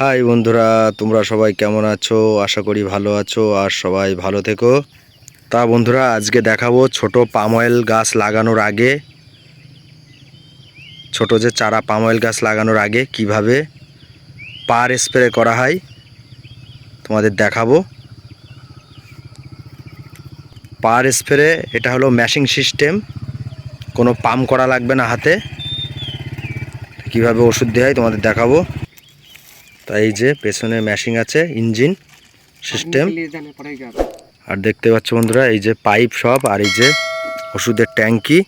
High বন্ধুরা, তোমরা সবাই কেমন আছো? আশা করি ভালো আছো আর সবাই ভালো থেকো। তা বন্ধুরা, আজকে দেখাবো ছোট পাম অয়েল গাছ লাগানোর আগে, ছোট যে চারা পাম অয়েল গাছ লাগানোর আগে কীভাবে পার স্প্রে করা হয়, তোমাদের দেখাবো। পার স্প্রে, এটা হলো ম্যাশিং সিস্টেম। কোনো পাম্প করা লাগবে না হাতে। কীভাবে ওষুধ দেওয়া হয় তোমাদের দেখাবো। তাই যে পেছনে ম্যাশিং আছে ইঞ্জিন সিস্টেম আর দেখতে পাচ্ছ বন্ধুরা এই যে পাইপ সব আর এই যে ওষুধের ট্যাঙ্কি।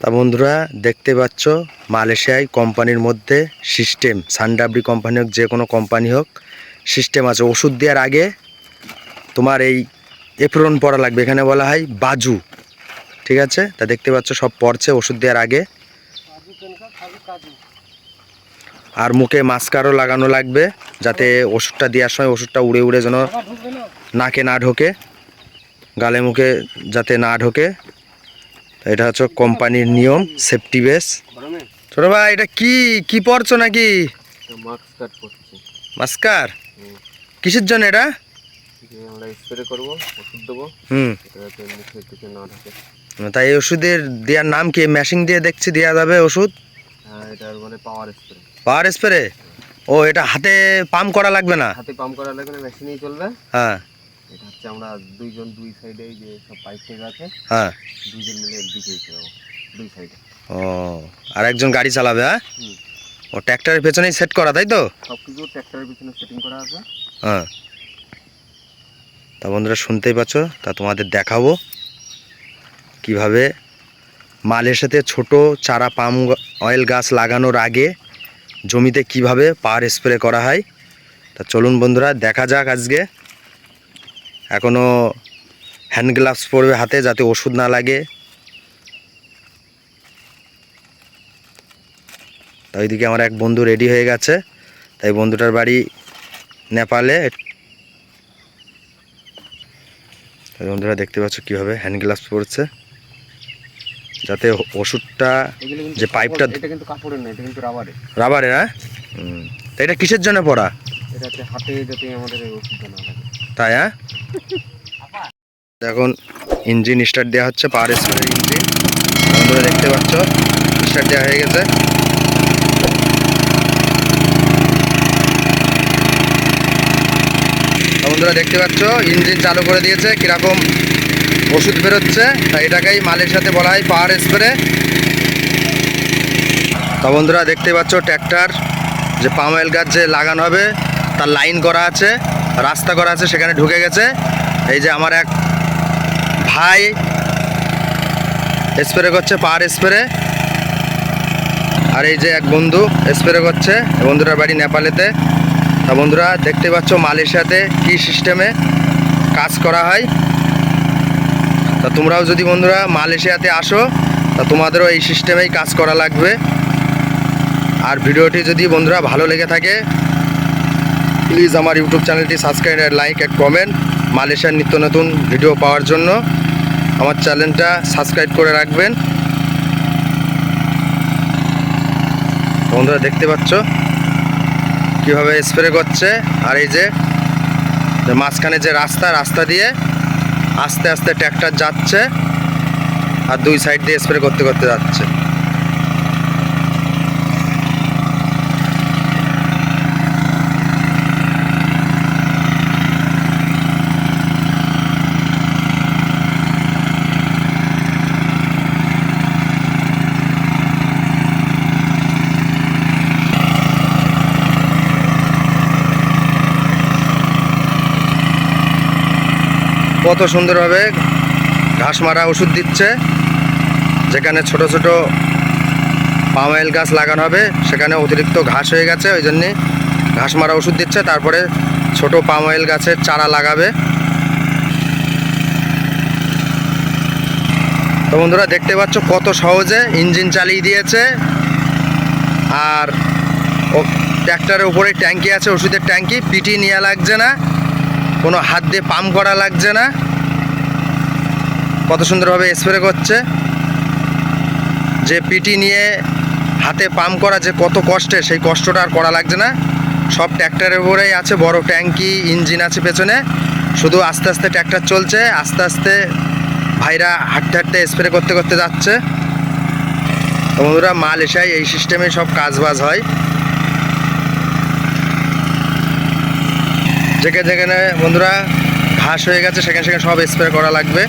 তা বন্ধুরা দেখতে পাচ্ছ মালয়েশিয়ায় কোম্পানির মধ্যে সিস্টেম সানডাবলি কোম্পানি হোক যে কোনো কোম্পানি হোক সিস্টেম আছে। ওষুধ দেওয়ার আগে তোমার এই এপ্রন পরা লাগবে। এখানে বলা হয় বাজু। ঠিক আছে? তা দেখতে পাচ্ছ সব পড়ছে ওষুধ দেওয়ার আগে। আর মুখে মাস্কারও লাগানো লাগবে যাতে ওষুধটা দেওয়ার সময় ওষুধটা উড়ে উড়ে যেন নাকে না ঢোকে গালে মুখে যাতে না ঢোকে। এটা হচ্ছে কোম্পানির নিয়ম সেফটি বেস। ছোট ভাই এটা কি? কি পড়ছো নাকি? মাস্কার কিসের জন্য এটা? আমরা স্প্রে করব ওষুধ দেবো। হুম। যাতে মুখে না তাই এই ওষুধের দেওয়ার নাম কি? মেশিন দিয়ে দেখছি দেওয়া যাবে ওষুধ? হ্যাঁ এটার বলে পাওয়ার স্প্রে পাওয়ার স্প্রে ও এটা হাতে পাম্প করা লাগবে না? হাতে পাম্প করা লাগবে না মেশিনেই চলবে। হ্যাঁ। এটা হচ্ছে আমরা দুইজন দুই সাইডে যে সব পাইপ থেকে আছে হ্যাঁ। দুইজন মিলে একদিকে যাব দুই সাইডে ও আর একজন গাড়ি চালাবে হ্যাঁ? ও ট্র্যাক্টরের পেছনেই সেট করা তাই তো? সব কিছু ট্র্যাক্টরের পিছনে সেটিং করা আছে। হ্যাঁ। তা বন্ধুরা শুনতেই পাচ্ছ, তা তোমাদের দেখাবো কীভাবে মালয়েশিয়াতে ছোট চারা পাম অয়েল গাছ লাগানোর আগে জমিতে কীভাবে পাওয়ার স্প্রে করা হয়। তা চলুন বন্ধুরা, দেখা যাক আজকে। এখনও হ্যান্ড গ্লাভস পরবে হাতে যাতে ওষুধ না লাগে। তা ওইদিকে আমার এক বন্ধু রেডি হয়ে গেছে। তাই বন্ধুটার বাড়ি নেপালে তাই বন্ধুরা দেখতে পাচ্ছ কীভাবে হ্যান্ড গ্লাভস পরছে। যাতে ওষুধটা যে পাইপটা- এটা কিন্তু কাপড়ের না এটা কিন্তু রাবারের রাবারে হ্যাঁ। তা এটা কিসের জন্য পড়া? হাতে যাতে আমাদের ওষুধটা না লাগে। তাই হ্যাঁ? এখন ইঞ্জিন স্টার্ট দেওয়া হচ্ছে পাওয়ার স্প্রে ইঞ্জিন বন্ধুরা দেখতে পাচ্ছ স্টার্ট দেওয়া হয়ে গেছে। বন্ধুরা দেখতে পাচ্ছ, ইঞ্জিন চালু করে দিয়েছে, কীরকম ওষুধ বেরোচ্ছে। তাই এটাকেই মালের সাথে বলা হয় পাওয়ার স্প্রে। তা বন্ধুরা দেখতে পাচ্ছ, ট্র্যাক্টর, যে পাম অয়েল গাছ যে লাগানো হবে, তার লাইন করা আছে, রাস্তা করা আছে, সেখানে ঢুকে গেছে। এই যে আমার এক ভাই স্প্রে করছে, পাওয়ার স্প্রে। আর এই যে এক বন্ধু স্প্রে করছে এই বন্ধুটার বাড়ি নেপালেতে। তা বন্ধুরা, দেখতে পাচ্ছ মালয়েশিয়াতে কি সিস্টেমে কাজ করা হয়। তা তোমরাও যদি বন্ধুরা মালয়েশিয়াতে আসো, তা তোমাদেরও এই সিস্টেমেই কাজ করা লাগবে। আর ভিডিওটি যদি বন্ধুরা ভালো লেগে থাকে প্লিজ আমার ইউটিউব চ্যানেলটি সাবস্ক্রাইব লাইক আর কমেন্ট মালয়েশিয়ার নিত্য নতুন ভিডিও পাওয়ার জন্য। আমার চ্যানেলটা সাবস্ক্রাইব করে রাখবেন। বন্ধুরা, দেখতে পাচ্ছ? কীভাবে স্প্রে করছে আর এই যে মাঝখানে যে রাস্তা রাস্তা দিয়ে আস্তে আস্তে ট্র্যাক্টর যাচ্ছে আর দুই সাইড দিয়ে স্প্রে করতে করতে যাচ্ছে। কত সুন্দরভাবে ঘাস মারা ওষুধ দিচ্ছে। যেখানে ছোট ছোট পাম অয়েল গাছ লাগানো হবে, সেখানে অতিরিক্ত ঘাস হয়ে গেছে ওই জন্যে ঘাস মারা ওষুধ দিচ্ছে। তারপরে ছোট পাম অয়েল গাছের চারা লাগাবে। তো বন্ধুরা, দেখতে পাচ্ছ কত সহজে ইঞ্জিন চালিয়ে দিয়েছে। আর ট্র্যাক্টরের উপরে ট্যাঙ্কি আছে, ওষুধের ট্যাঙ্কি, পিটি নেওয়া লাগছে না। কোনো হাত দিয়ে পাম্প করা লাগছে না। কত সুন্দরভাবে স্প্রে করছে। যে পিটি নিয়ে হাতে পাম্প করা যে কত কষ্টে, সেই কষ্টটা আর করা লাগছে না। সব ট্র্যাক্টরের উপরেই আছে, বড় ট্যাঙ্কি, ইঞ্জিন আছে পেছনে। শুধু আস্তে আস্তে ট্র্যাক্টর চলছে, আস্তে আস্তে ভাইরা হাঁটতে হাঁটতে স্প্রে করতে করতে যাচ্ছে। বন্ধুরা মাল এসাই এই সিস্টেমে সব কাজ বাজ হয়। যেখানে যেখানে বন্ধুরা ঘাস হয়ে গেছে সেখানে সেখানে সব স্প্রে করা লাগবে।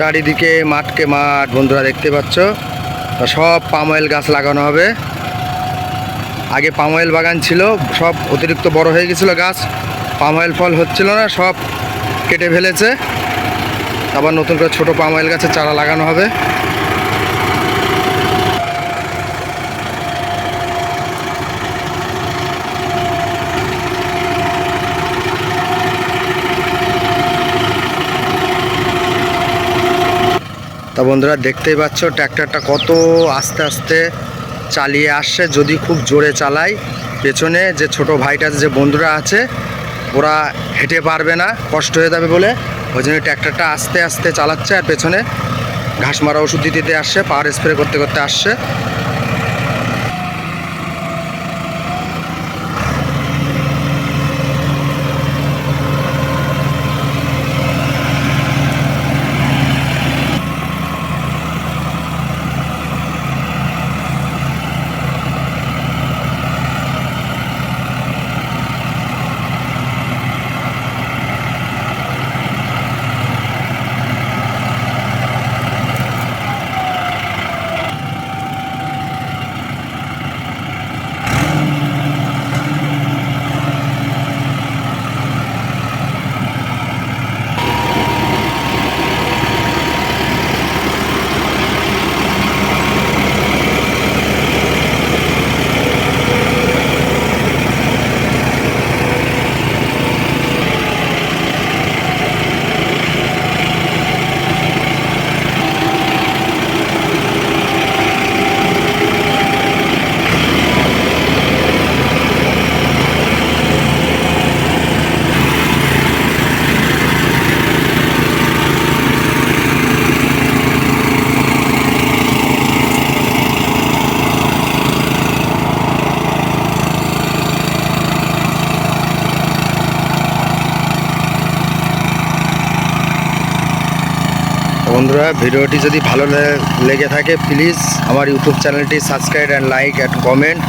চারিদিকে মাঠকে মাঠ, বন্ধুরা দেখতে পাচ্ছ। সব পাম অয়েল গাছ লাগানো হবে। আগে পাম অয়েল বাগান ছিল, সব অতিরিক্ত বড় হয়ে গেছিল গাছ। পাম অয়েল ফল হচ্ছিল না, সব কেটে ফেলেছে। আবার নতুন করে ছোটো পাম অয়েল গাছের চারা লাগানো হবে। তা বন্ধুরা দেখতেই পাচ্ছ, ট্র্যাক্টরটা কত আস্তে আস্তে চালিয়ে আসছে, যদি খুব জোরে চালাই। পেছনে যে ছোট ভাইটা যে বন্ধুরা আছে, ওরা হেঁটে পারবে না, কষ্ট হয়ে যাবে বলে। ওই জন্য ট্র্যাক্টরটা আস্তে আস্তে চালাচ্ছে আর পেছনে ঘাস মারা ওষুধ দিতে আসছে, পাওয়ার স্প্রে করতে করতে আসছে। বন্ধুরা, ভিডিওটি যদি ভালো লেগে থাকে প্লিজ আমার ইউটিউব চ্যানেলটি subscribe and like and comment